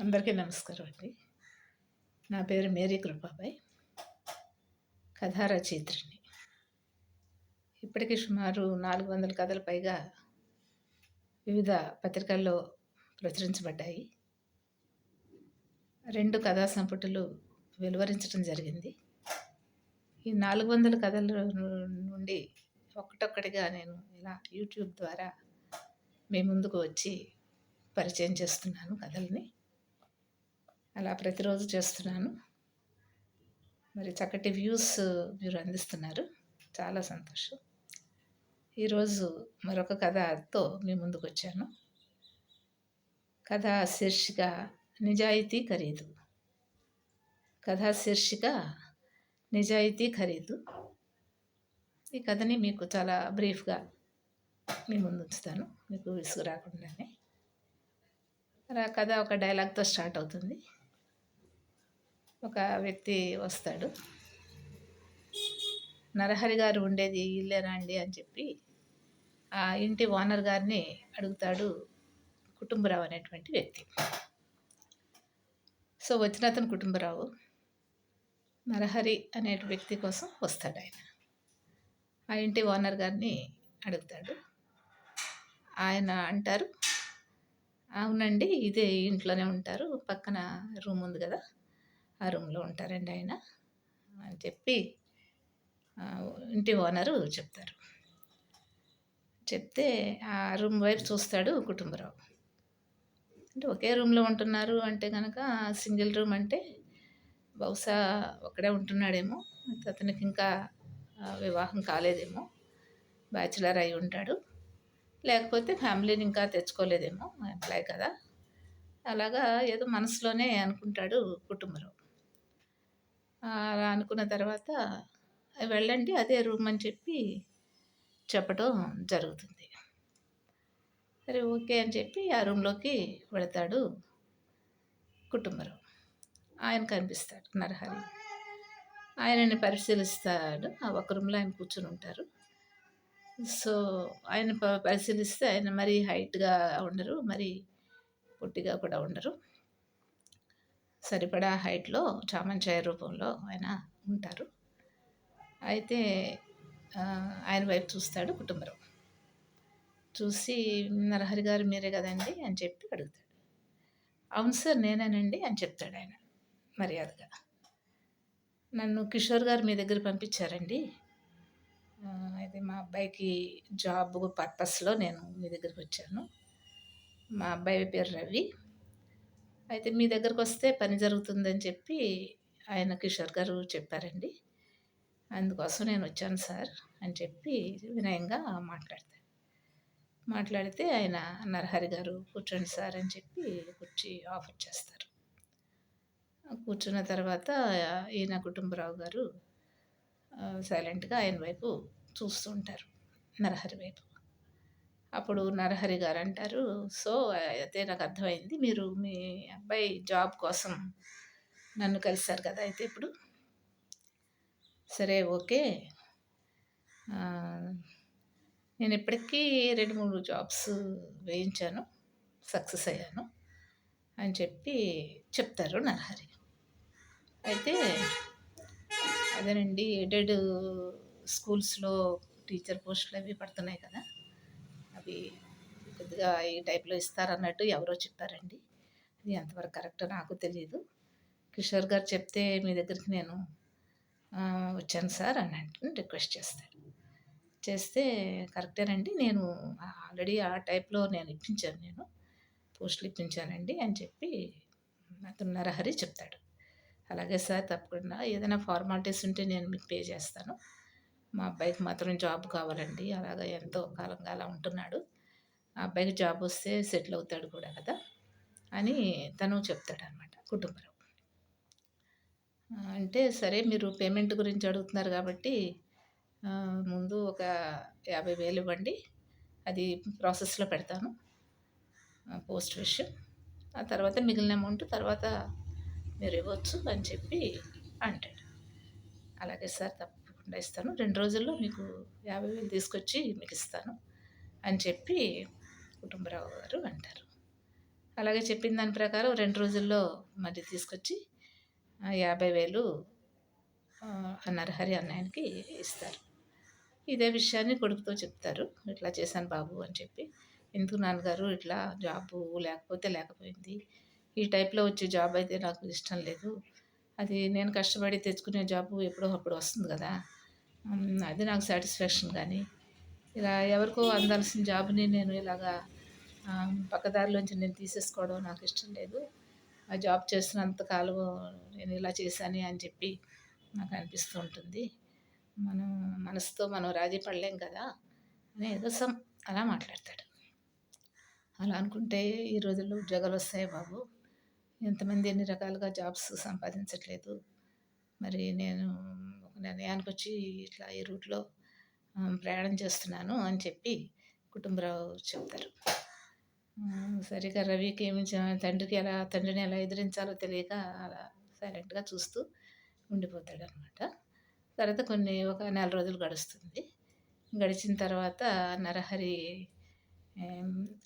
అందరికీ నమస్కారం అండి. నా పేరు మేరీ కృపాబాయ్. కథారచయిత్రిని. ఇప్పటికీ సుమారు నాలుగు వందల కథల పైగా వివిధ పత్రికల్లో ప్రచురించబడ్డాయి. రెండు కథా సంపుటులు వెలువరించడం జరిగింది. ఈ నాలుగు వందల కథల నుండి ఒక్కటొక్కటిగా నేను ఇలా యూట్యూబ్ ద్వారా మీ ముందుకు వచ్చి పరిచయం చేస్తున్నాను కథల్ని. అలా ప్రతిరోజు చేస్తున్నాను. మరి చక్కటి వ్యూస్ మీరు అందిస్తున్నారు. చాలా సంతోషం. ఈరోజు మరొక కథతో మీ ముందుకు వచ్చాను కథ శీర్షిక నిజాయితీ ఖరీదు. కథ శీర్షిక నిజాయితీ ఖరీదు. ఈ కథని మీకు చాలా బ్రీఫ్గా మీ ముందు ఉంచుతాను మీకు విసుగు రాకుండానే. అలా కథ ఒక డైలాగ్తో స్టార్ట్ అవుతుంది. ఒక వ్యక్తి వస్తాడు. నరహరి గారు ఉండేది ఇల్లేనా అండి అని చెప్పి ఆ ఇంటి ఓనర్ గారిని అడుగుతాడు కుటుంబరావు అనేటువంటి వ్యక్తి. సో వచ్చిన అతను కుటుంబరావు. నరహరి అనే వ్యక్తి కోసం వస్తాడు ఆయన. ఆ ఇంటి ఓనర్ గారిని అడుగుతాడు. ఆయన అంటారు అవునండి ఇదే ఇంట్లోనే ఉంటారు పక్కన రూమ్ ఉంది కదా ఆ రూమ్లో ఉంటారండి ఆయన. అని చెప్పి ఇంటి ఓనరు చెప్తారు. చెప్తే ఆ రూమ్ వైపు చూస్తాడు కుటుంబరావు. అంటే ఒకే రూమ్లో ఉంటున్నారు అంటే కనుక సింగిల్ రూమ్ అంటే బహుశా ఒకడే ఉంటున్నాడేమో అతనికి ఇంకా వివాహం కాలేదేమో బ్యాచులర్ అయి ఉంటాడు. లేకపోతే ఫ్యామిలీని ఇంకా తెచ్చుకోలేదేమో ఎంప్లాయ్ కదా. అలాగా ఏదో మనసులోనే అనుకుంటాడు కుటుంబరావు. అలా అనుకున్న తర్వాత వెళ్ళండి అదే రూమ్ అని చెప్పి చెప్పడం జరుగుతుంది. సరే ఓకే అని చెప్పి ఆ రూమ్లోకి వెళతాడు కుటుంబరావు ఆయన కనిపిస్తాడు నరహరి. ఆయనని పరిశీలిస్తాడు. ఆ ఒక రూమ్లో ఆయన కూర్చుని ఉంటారు. సో ఆయన పరిశీలిస్తే ఆయన మరీ హైట్గా ఉండరు మరి పొట్టిగా కూడా ఉండరు. సరిపడా హైట్లో చామంచాయ రూపంలో ఆయన ఉంటారు. అయితే ఆయన వైపు చూస్తాడు కుటుంబరావు చూసి నరహరి గారు మీరే కదండి? అని చెప్పి అడుగుతాడు. అవును సార్ నేనేనండి అని చెప్తాడు ఆయన మర్యాదగా. నన్ను కిషోర్ గారు మీ దగ్గర పంపించారండి. అయితే మా అబ్బాయికి జాబ్ పర్పస్లో నేను మీ దగ్గరికి వచ్చాను. మా అబ్బాయి పేరు రవి. అయితే మీ దగ్గరకు వస్తే పని జరుగుతుందని చెప్పి ఆయన కిషోర్ గారు చెప్పారండి. అందుకోసం నేను వచ్చాను సార్ అని చెప్పి వినయంగా మాట్లాడతాడు మాట్లాడితే ఆయన నరహరి గారు కూర్చోండి సార్ అని చెప్పి కూర్చి ఆఫర్ చేస్తారు. కూర్చున్న తర్వాత ఈయన కుటుంబరావు గారు సైలెంట్గా ఆయన వైపు చూస్తూ ఉంటారు నరహరి వైపు. అప్పుడు నరహరి గారు అంటారు సో అయితే నాకు అర్థమైంది. మీరు మీ అబ్బాయి జాబ్ కోసం నన్ను కలిశారు కదా అయితే ఇప్పుడు. సరే ఓకే. నేను ఇప్పటికీ రెండు మూడు జాబ్స్ వేయించాను. సక్సెస్ అయ్యాను అని చెప్పి చెప్తారు నరహరి. అయితే అదేనండి ఎయిడెడ్ స్కూల్స్లో టీచర్ పోస్టులు అవి పడుతున్నాయి కదా. అవి కొద్దిగా ఈ టైప్లో ఇస్తారన్నట్టు ఎవరో చెప్పారండి. అది ఎంతవరకు కరెక్ట్ నాకు తెలియదు కిషోర్ గారు చెప్తే మీ దగ్గరికి నేను వచ్చాను సార్ అని అంటే రిక్వెస్ట్ చేస్తాడు చేస్తే కరెక్టేనండి. నేను ఆల్రెడీ ఆ టైప్లో నేను ఇప్పించాను నేను. పోస్టులు ఇప్పించానండి అని చెప్పి అతను నరహరి చెప్తాడు. అలాగే సార్ తప్పకుండా ఏదైనా ఫార్మాలిటీస్ ఉంటే నేను మీకు పే చేస్తాను. మా అబ్బాయికి మాత్రం జాబ్ కావాలండి. అలాగా ఎంతో కాలంగా అలా ఉంటున్నాడు. ఆ అబ్బాయికి జాబ్ వస్తే సెటిల్ అవుతాడు కూడా కదా అని తను చెప్తాడు అనమాట కుటుంబరావు అంటే సరే మీరు పేమెంట్ గురించి అడుగుతున్నారు కాబట్టి ముందు ఒక యాభై వేలు ఇవ్వండి. అది ప్రాసెస్లో పెడతాను. పోస్ట్ విషయం. ఆ తర్వాత మిగిలిన అమౌంట్ తర్వాత మీరు ఇవ్వచ్చు అని చెప్పి అంటాడు. అలాగే సార్ తప్ప తప్పకుండా ఇస్తాను. రెండు రోజుల్లో మీకు యాభై వేలు తీసుకొచ్చి మీకు ఇస్తాను అని చెప్పి కుటుంబరావు గారు అంటారు. అలాగే చెప్పిన దాని ప్రకారం రెండు రోజుల్లో మళ్ళీ తీసుకొచ్చి యాభై వేలు నరహరి అన్నయ్యకి ఇస్తారు. ఇదే విషయాన్ని కొడుకుతో చెప్తారు. ఇట్లా చేశాను బాబు అని చెప్పి. ఎందుకు నాన్నగారు ఇట్లా జాబు లేకపోతే లేకపోయింది. ఈ టైప్లో వచ్చే జాబ్ అయితే నాకు ఇష్టం లేదు. అది నేను కష్టపడి తెచ్చుకునే జాబు ఎప్పుడో అప్పుడు వస్తుంది కదా. అది నాకు సాటిస్ఫాక్షన్ కానీ ఇలా ఎవరికో అందాల్సిన జాబ్ని నేను ఇలాగా పక్కదారిలోంచి నేను తీసేసుకోవడం నాకు ఇష్టం లేదు. ఆ జాబ్ చేస్తున్నంత నేను ఇలా చేశాను అని చెప్పి నాకు అనిపిస్తూ ఉంటుంది. మనం మనసుతో మనం రాజీ పడలేం కదా అని ఏదో సమ్ అలా మాట్లాడతాడు. అలా అనుకుంటే ఈ రోజుల్లో ఉద్యోగాలు వస్తాయి బాబు? ఎంతమంది ఎన్ని రకాలుగా జాబ్స్ సంపాదించట్లేదు? మరి నేను నిర్ణయానికి వచ్చి ఇట్లా ఈ రూట్లో ప్రయాణం చేస్తున్నాను అని చెప్పి కుటుంబరావు చెప్తారు. సరిగా రవికి ఏమి తండ్రికి ఎలా తండ్రిని ఎలా ఎదిరించాలో తెలియక అలా సైలెంట్గా చూస్తూ ఉండిపోతాడు అనమాట తర్వాత కొన్ని ఒక నెల రోజులు గడుస్తుంది. గడిచిన తర్వాత నరహరి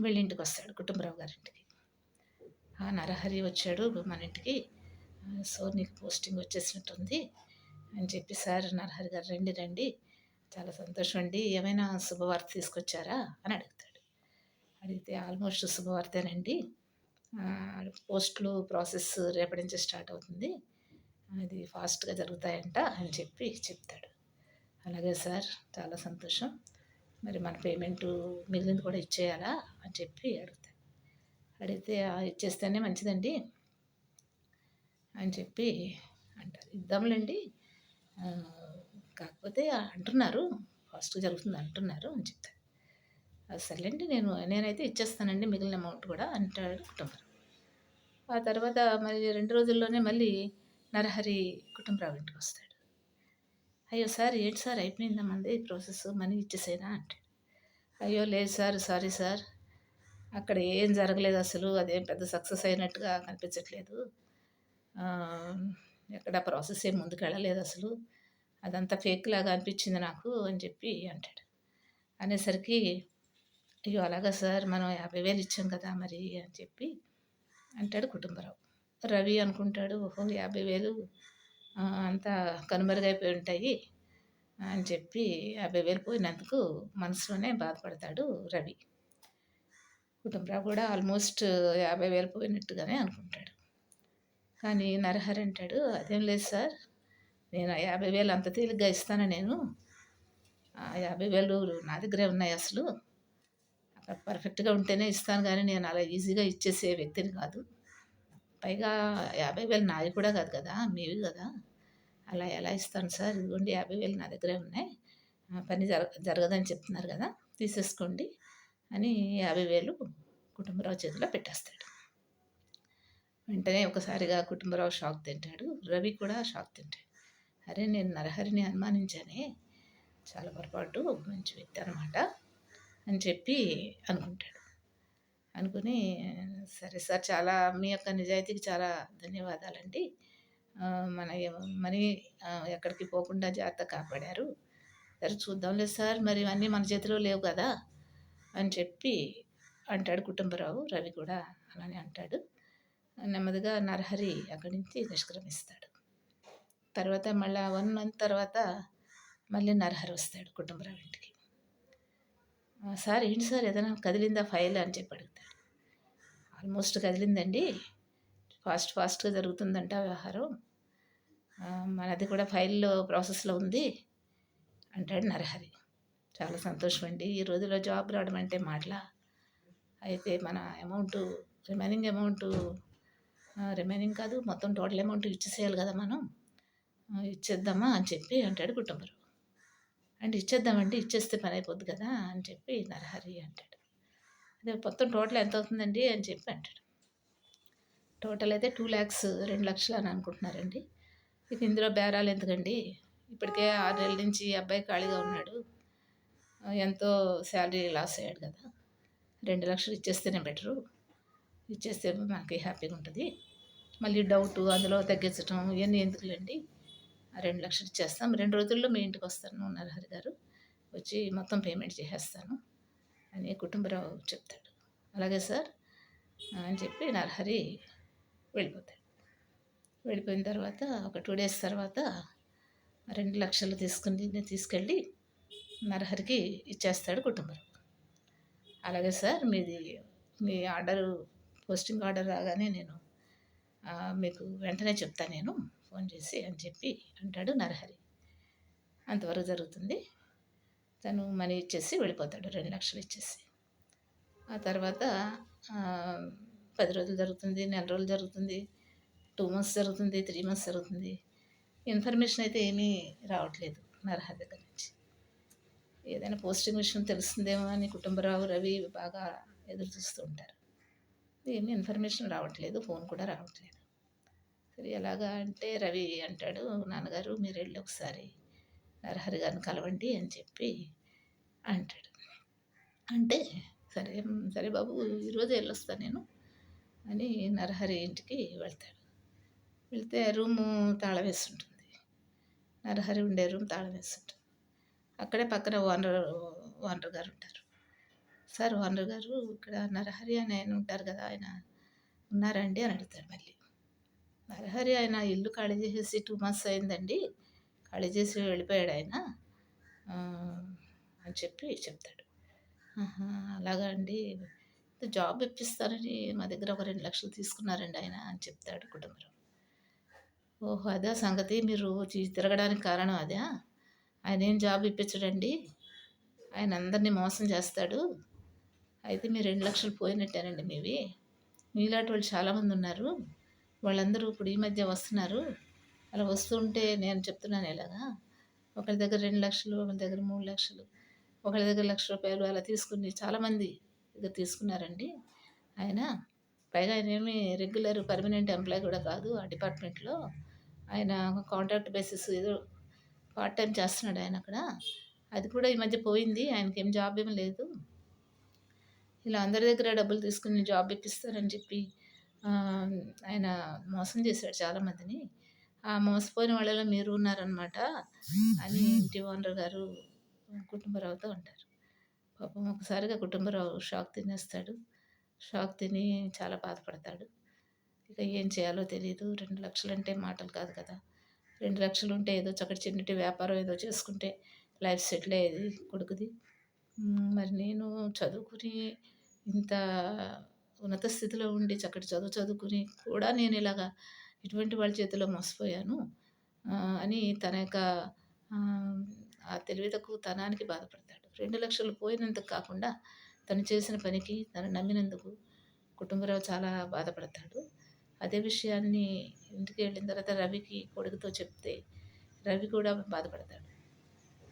వెళ్ళింటికి వస్తాడు కుటుంబరావు గారింటికి. ఆ నరహరి వచ్చాడు మన ఇంటికి. సో నీకు పోస్టింగ్ వచ్చేసినట్టుంది. అని చెప్పి సార్ నరహరి గారు రండి రండి. చాలా సంతోషం అండి ఏమైనా శుభవార్త తీసుకొచ్చారా? అని అడుగుతాడు. అడిగితే ఆల్మోస్ట్ శుభవార్తేనండి. పోస్టులు ప్రాసెస్ రేపటి నుంచి స్టార్ట్ అవుతుంది. అది ఫాస్ట్గా జరుగుతాయంట అని చెప్పి చెప్తాడు. అలాగే సార్ చాలా సంతోషం. మరి మన పేమెంటు మిగిలింది కూడా ఇచ్చేయాలా? అని చెప్పి అడుగుతాడు. అడిగితే ఇచ్చేస్తేనే మంచిదండి అని చెప్పి అంటారు. ఇద్దాంలేండి. కాకపోతే అంటున్నారు ఫస్ట్ జరుగుతుంది అంటున్నారు అని చెప్తాడు సర్లేండి నేను నేనైతే ఇచ్చేస్తానండి మిగిలిన అమౌంట్ కూడా అంటాడు కుటుంబం ఆ తర్వాత మరి రెండు రోజుల్లోనే మళ్ళీ నరహరి కుటుంబరావు ఇంటికి వస్తాడు. అయ్యో సార్ ఏంటి సార్ అయిపోయిందా మంది ప్రాసెస్ మనీ ఇచ్చేసేనా అంటే అయ్యో లేదు సార్ సారీ సార్. అక్కడ ఏం జరగలేదు అసలు అదేం పెద్ద సక్సెస్ అయినట్టుగా కనిపించట్లేదు. ఎక్కడ ప్రాసెస్ ఏం ముందుకు వెళ్ళలేదు అసలు. అదంతా ఫేక్ లాగా అనిపించింది నాకు అని చెప్పి అంటాడు. అనేసరికి అయ్యో అలాగా సార్ మనం యాభై వేలు ఇచ్చాం కదా మరి అని చెప్పి అంటాడు కుటుంబరావు. రవి అనుకుంటాడు ఓహో యాభై వేలు అంతా కనుమరుగైపోయి ఉంటాయి అని చెప్పి యాభై వేలు పోయినందుకు మనసులోనే బాధపడతాడు రవి. కుటుంబరావు కూడా ఆల్మోస్ట్ యాభై వేలు పోయినట్టుగానే అనుకుంటాడు. కానీ నరహరి అంటాడు అదేం లేదు సార్. నేను యాభై వేలు అంత తేలిగ్గా ఇస్తాను నేను. యాభై వేలు నా దగ్గరే ఉన్నాయి అసలు. పర్ఫెక్ట్గా ఉంటేనే ఇస్తాను కానీ నేను అలా ఈజీగా ఇచ్చేసే వ్యక్తిని కాదు. పైగా యాభై వేలు నాది కూడా కాదు కదా మీవి కదా. అలా ఎలా ఇస్తాను సార్? ఇదిగోండి యాభై వేలు నా దగ్గరే ఉన్నాయి. పని జరగ జరగదని చెప్తున్నారు కదా తీసేసుకోండి అని యాభై వేలు కుటుంబరావు చేతిలో పెట్టేస్తాడు. వెంటనే ఒకసారిగా కుటుంబరావు షాక్ తింటాడు. రవి కూడా షాక్ తింటాడు. అరే నేను నరహరిని అనుమానించానే? చాలా పొరపాటు మంచి వ్యక్తి అనమాట అని చెప్పి అనుకుంటాడు. అనుకుని సరే సార్ చాలా మీ యొక్క నిజాయితీకి చాలా ధన్యవాదాలండి. మన మనీ ఎక్కడికి పోకుండా జాగ్రత్త కాపాడారు. సరే చూద్దాంలే సార్ మరి అన్నీ మన చేతిలో లేవు కదా అని చెప్పి అంటాడు కుటుంబరావు. రవి కూడా అలానే అంటాడు. నెమ్మదిగా నరహరి అక్కడి నుంచి నిష్క్రమిస్తాడు. తర్వాత మళ్ళీ వన్ మంత్ తర్వాత మళ్ళీ నరహరి వస్తాడు కుటుంబరావు ఇంటికి. సార్ ఏంటి సార్? ఏదైనా కదిలిందా ఫైల్? అని చెప్పి అడుగుతాడు. ఆల్మోస్ట్ కదిలిందండి. ఫాస్ట్ ఫాస్ట్గా జరుగుతుందంట వ్యవహారం. మనది కూడా ఫైల్లో ప్రాసెస్లో ఉంది అంటాడు నరహరి. చాలా సంతోషం అండి. ఈ రోజులో జాబ్ రావడం అంటే మాటలా. అయితే మన అమౌంట్ రిమైనింగ్ అమౌంట్ రిమైనింగ్ కాదు మొత్తం టోటల్ అమౌంట్ ఇచ్చేసేయాలి కదా మనం. ఇచ్చేద్దామా అని చెప్పి అంటాడు కుటుంబరావు. అంటే ఇచ్చేద్దామండి ఇచ్చేస్తే పని అయిపోద్ది కదా అని చెప్పి నరహరి అంటాడు. అదే మొత్తం టోటల్ ఎంత అవుతుందండి అని చెప్పి అంటాడు. టోటల్ అయితే టూ ల్యాక్స్ రెండు లక్షలు అని అనుకుంటున్నారండి. ఇది ఇందులో బేరాలు ఎందుకండి? ఇప్పటికే ఆరు నెలల నుంచి అబ్బాయి ఖాళీగా ఉన్నాడు. ఎంతో శాలరీ లాస్ అయ్యాడు కదా. రెండు లక్షలు ఇచ్చేస్తేనే బెటరు ఇచ్చేస్తే మనకి హ్యాపీగా ఉంటుంది. మళ్ళీ డౌట్ అందులో తగ్గించడం ఇవన్నీ ఎందుకులేండి? రెండు లక్షలు ఇచ్చేస్తాం. రెండు రోజుల్లో మీ ఇంటికి వస్తాను నరహరి గారు. వచ్చి మొత్తం పేమెంట్ చేసేస్తాను అని కుటుంబరావు చెప్తాడు. అలాగే సార్ అని చెప్పి నరహరి వెళ్ళిపోతాడు. వెళ్ళిపోయిన తర్వాత ఒక టూ డేస్ తర్వాత రెండు లక్షలు తీసుకుని తీసుకెళ్ళి నరహరికి ఇచ్చేస్తాడు కుటుంబరావు. అలాగే సార్ మీది మీ ఆర్డరు పోస్టింగ్ ఆర్డర్ రాగానే నేను మీకు వెంటనే చెప్తాను నేను ఫోన్ చేసి అని చెప్పి అంటాడు నరహరి. అంతవరకు జరుగుతుంది. తను మనీ ఇచ్చేసి వెళ్ళిపోతాడు రెండు లక్షలు ఇచ్చేసి. ఆ తర్వాత పది రోజులు జరుగుతుంది నెల రోజులు జరుగుతుంది టూ మంత్స్ జరుగుతుంది త్రీ మంత్స్ జరుగుతుంది. ఇన్ఫర్మేషన్ అయితే ఏమీ రావట్లేదు నరహరి దగ్గర నుంచి. ఏదైనా పోస్టింగ్ విషయం తెలుస్తుందేమో అని కుటుంబరావు రవి బాగా ఎదురు చూస్తూ ఉంటారు. ఏమి ఇన్ఫర్మేషన్ రావట్లేదు ఫోన్ కూడా రావట్లేదు. సరే ఎలాగా అంటే రవి అంటాడు నాన్నగారు మీరు వెళ్ళి ఒకసారి నరహరి గారిని కలవండి అని చెప్పి అంటాడు. అంటే సరే సరే బాబు ఈరోజు వెళ్ళొస్తాను నేను అని నరహరి ఇంటికి వెళ్తాడు. వెళ్తే రూము తాళం వేస్తుంటుంది ఉంటుంది. నరహరి ఉండే రూమ్ తాళం వేస్తుంటుంది అక్కడే పక్కన ఓనర్ ఓనర్ గారు ఉంటారు. సార్ ఓనర్ గారు ఇక్కడ నరహరి అని ఆయన ఉంటారు కదా ఆయన ఉన్నారండి అని అడుగుతాడు మళ్ళీ. నరహరి ఆయన ఇల్లు ఖాళీ చేసేసి టూ మంత్స్ అయిందండి. ఖాళీ చేసి వెళ్ళిపోయాడు ఆయన. అని చెప్పి చెప్తాడు. అలాగా అండి. జాబ్ ఇప్పిస్తారని మా దగ్గర ఒక రెండు లక్షలు తీసుకున్నారండి ఆయన అని చెప్తాడు కుటుంబం ఓహో అదే సంగతి. మీరు తిరగడానికి కారణం అదే. ఆయన ఏం జాబ్ ఇప్పించడండి? ఆయన అందరినీ మోసం చేస్తాడు. అయితే మీరు రెండు లక్షలు పోయినట్టేనండి మీవి. మీలాంటి వాళ్ళు చాలామంది ఉన్నారు. వాళ్ళందరూ ఇప్పుడు ఈ మధ్య వస్తున్నారు. అలా వస్తుంటే నేను చెప్తున్నాను ఇలాగా. ఒకరి దగ్గర రెండు లక్షలు ఒకరి దగ్గర మూడు లక్షలు ఒకరి దగ్గర లక్ష రూపాయలు అలా తీసుకుని చాలామంది దగ్గర తీసుకున్నారండి. ఆయన పైగా ఆయన ఏమి రెగ్యులర్ పర్మనెంట్ ఎంప్లాయ్ కూడా కాదు ఆ డిపార్ట్మెంట్లో. ఆయన కాంట్రాక్ట్ బేసిస్ ఏదో పార్ట్ టైం చేస్తున్నాడు ఆయన అక్కడ. అది కూడా ఈ మధ్య పోయింది. ఆయనకి ఏం జాబ్ ఏం లేదు. ఇలా అందరి దగ్గర డబ్బులు తీసుకుని జాబ్ ఇప్పిస్తారని చెప్పి ఆయన మోసం చేశాడు చాలామందిని. ఆ మోసపోయిన వాళ్ళలో మీరు ఉన్నారనమాట అని ఇంటి ఓనర్ గారు కుటుంబరావుతో ఉంటారు పాపం ఒకసారిగా కుటుంబరావు షాక్ తినేస్తాడు. షాక్ తిని చాలా బాధపడతాడు. ఇక ఏం చేయాలో తెలియదు రెండు లక్షలు అంటే మాటలు కాదు కదా. రెండు లక్షలు ఉంటే ఏదో చక్కటి చిన్నటి వ్యాపారం ఏదో చేసుకుంటే లైఫ్ సెటిల్ అయ్యేది కొడుకుది. మరి నేను చదువుకుని ఇంత ఉన్నత స్థితిలో ఉండి చక్కటి చదువు చదువుకుని కూడా నేను ఇలాగా ఇటువంటి వాళ్ళ చేతిలో మోసపోయాను అని తన యొక్క ఆ తెలివితకు తనానికి బాధపడతాడు. రెండు లక్షలు పోయినందుకు కాకుండా తను చేసిన పనికి తను నమ్మినందుకు కుటుంబరావు చాలా బాధపడతాడు. అదే విషయాన్ని ఇంటికి వెళ్ళిన తర్వాత రవికి కొడుకుతో చెప్తే రవి కూడా బాధపడతాడు.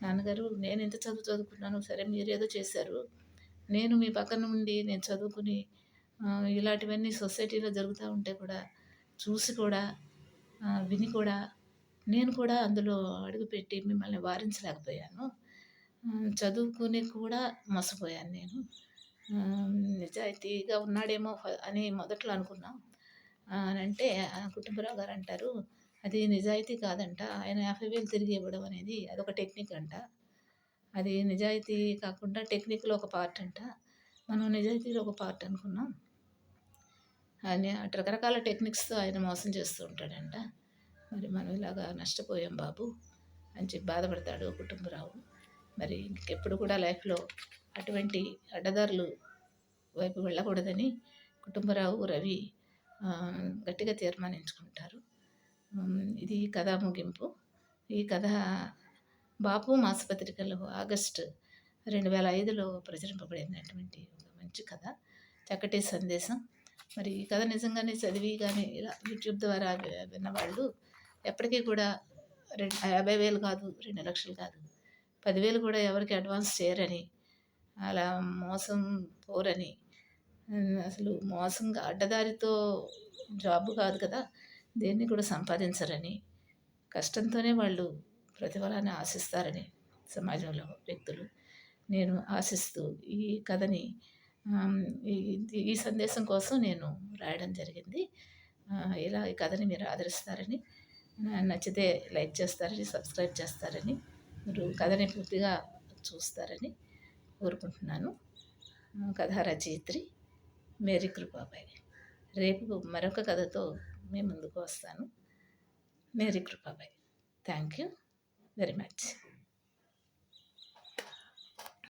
నాన్నగారు నేను ఎంత చదువు చదువుకున్నాను సరే మీరేదో చేశారు. నేను మీ పక్కన ఉండి నేను చదువుకుని ఇలాంటివన్నీ సొసైటీలో జరుగుతూ ఉంటే కూడా చూసి కూడా విని కూడా నేను కూడా అందులో అడుగుపెట్టి మిమ్మల్ని వారించలేకపోయాను. చదువుకుని కూడా మోసపోయాను నేను. నిజాయితీగా ఉన్నాడేమో అని మొదట్లో అనుకున్నాం. అని అంటే కుటుంబరావు గారు అంటారు అది నిజాయితీ కాదంట. ఆయన యాభై వేలు తిరిగి ఇవ్వడం అనేది అదొక టెక్నిక్ అంట. అది నిజాయితీ కాకుండా టెక్నిక్లో ఒక పార్ట్ అంట. మనం నిజాయితీలో ఒక పార్ట్ అనుకున్నాం. ఆయన రకరకాల టెక్నిక్స్తో ఆయన మోసం చేస్తూ ఉంటాడంట. మరి మనం ఇలాగా నష్టపోయాం బాబు అని చెప్పి బాధపడతాడు కుటుంబరావు. మరి ఇంకెప్పుడు కూడా లైఫ్లో అటువంటి అడ్డదారులు వైపు వెళ్ళకూడదని కుటుంబరావు రవి గట్టిగా తీర్మానించుకుంటారు. ఇది కథ ముగింపు. ఈ కథ బాపు మాసపత్రికలో ఆగస్టు రెండు వేల ఐదులో ప్రచురింపబడినటువంటి ఒక మంచి కథ. చక్కటి సందేశం. మరి ఈ కథ నిజంగానే చదివి కానీ ఇలా యూట్యూబ్ ద్వారా విన్నవాళ్ళు ఎప్పటికీ కూడా రెండు యాభై వేలు కాదు రెండు లక్షలు కాదు. పదివేలు కూడా ఎవరికి అడ్వాన్స్ చేయరని అలా మోసం పోరని అసలు మోసంగా అడ్డదారితో జాబ్ కాదు కదా. దేన్ని కూడా సంపాదించరని కష్టంతోనే వాళ్ళు ప్రతిఫలాన్ని ఆశిస్తారని సమాజంలో వ్యక్తులు. నేను ఆశిస్తూ ఈ కథని ఈ సందేశం కోసం నేను రాయడం జరిగింది. ఇలా ఈ కథని మీరు ఆదరిస్తారని నచ్చితే లైక్ చేస్తారని సబ్స్క్రైబ్ చేస్తారని మీరు కథని పూర్తిగా చూస్తారని కోరుకుంటున్నాను. కథా రచయిత్రి మేరీ కృపాబాయి. రేపు మరొక కథతో మీ ముందుకు వస్తాను. Mary Kripabai thank you very much